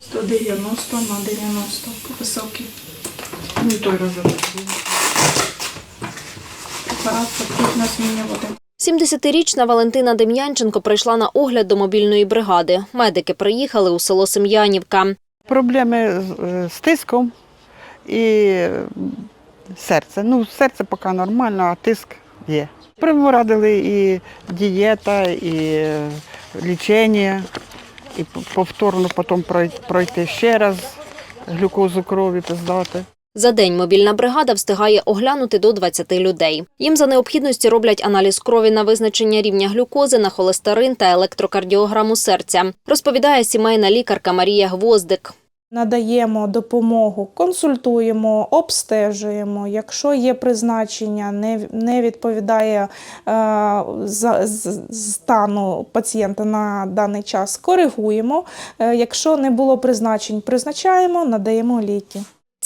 190 на 90 високий. Ну і той потрібно змінювати. 70-річна Валентина Дем'янченко прийшла на огляд до мобільної бригади. Медики приїхали у село Сем'янівка. Проблеми з, з тиском і е, серце. Ну, серце поки нормально, а тиск є. Порадили і дієта, і е, лічення, і повторно потім пройти ще раз глюкозу крові здати. За день мобільна бригада встигає оглянути до 20 людей. Їм за необхідності роблять аналіз крові на визначення рівня глюкози, на холестерин та електрокардіограму серця, розповідає сімейна лікарка Марія Гвоздик. Надаємо допомогу, консультуємо, обстежуємо. Якщо є призначення, не, відповідає е, за, з- стану пацієнта на даний час, коригуємо. Е, якщо не було призначень, призначаємо, надаємо ліки.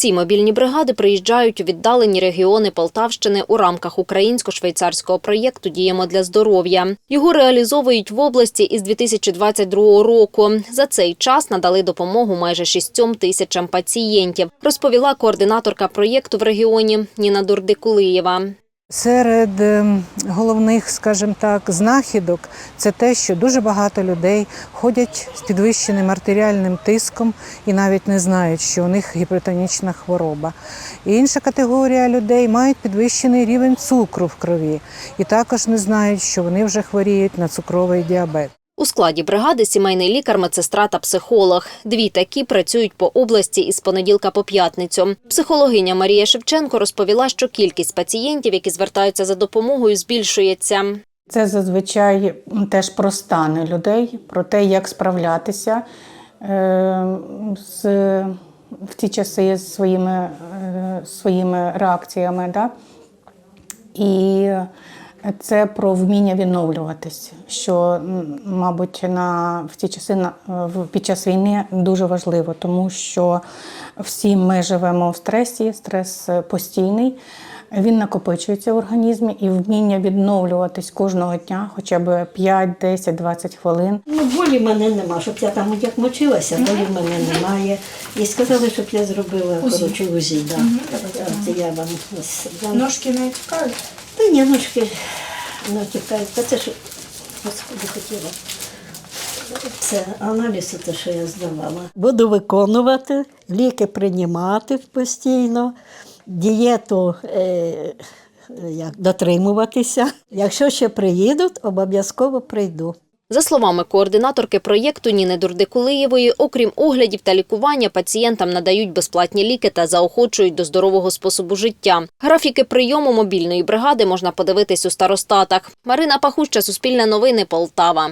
Ці мобільні бригади приїжджають у віддалені регіони Полтавщини у рамках українсько-швейцарського проєкту Діємо для здоров'я. Його реалізовують в області із 2022 року. За цей час надали допомогу майже шістьом тисячам пацієнтів, розповіла координаторка проєкту в регіоні Ніна Дурдикулиєва. Серед ем, головних, скажімо так, знахідок це те, що дуже багато людей ходять з підвищеним артеріальним тиском і навіть не знають, що у них гіпертонічна хвороба. І інша категорія людей мають підвищений рівень цукру в крові і також не знають, що вони вже хворіють на цукровий діабет. У складі бригади сімейний лікар, медсестра та психолог. Дві такі працюють по області із понеділка по п'ятницю. Психологиня Марія Шевченко розповіла, що кількість пацієнтів, які звертаються за допомогою, збільшується. Це зазвичай теж про стани людей, про те, як справлятися е, з, в ті часи з своїми, е, своїми реакціями. Да? І це про вміння відновлюватись, що, мабуть, на, в ці часи на, під час війни дуже важливо, тому що всі ми живемо в стресі, стрес постійний. Він накопичується в організмі і вміння відновлюватись кожного дня, хоча б 5, 10, 20 хвилин. Ну, болі в мене нема, щоб я там як мочилася, болі в мене немає. І сказали, щоб я зробила коротше УЗІ. Да. Це я вам дам. Ножки не тікають. Та ні, ножки натікають. Та це ж господи хотіла. Це аналіз, те, що я здавала. Буду виконувати, ліки приймати постійно, дієту е, як, дотримуватися. Якщо ще приїдуть, обов'язково прийду. За словами координаторки проєкту Ніни Дурдикулиєвої, окрім оглядів та лікування, пацієнтам надають безплатні ліки та заохочують до здорового способу життя. Графіки прийому мобільної бригади можна подивитись у старостатах. Марина Пахуща, Суспільне новини, Полтава.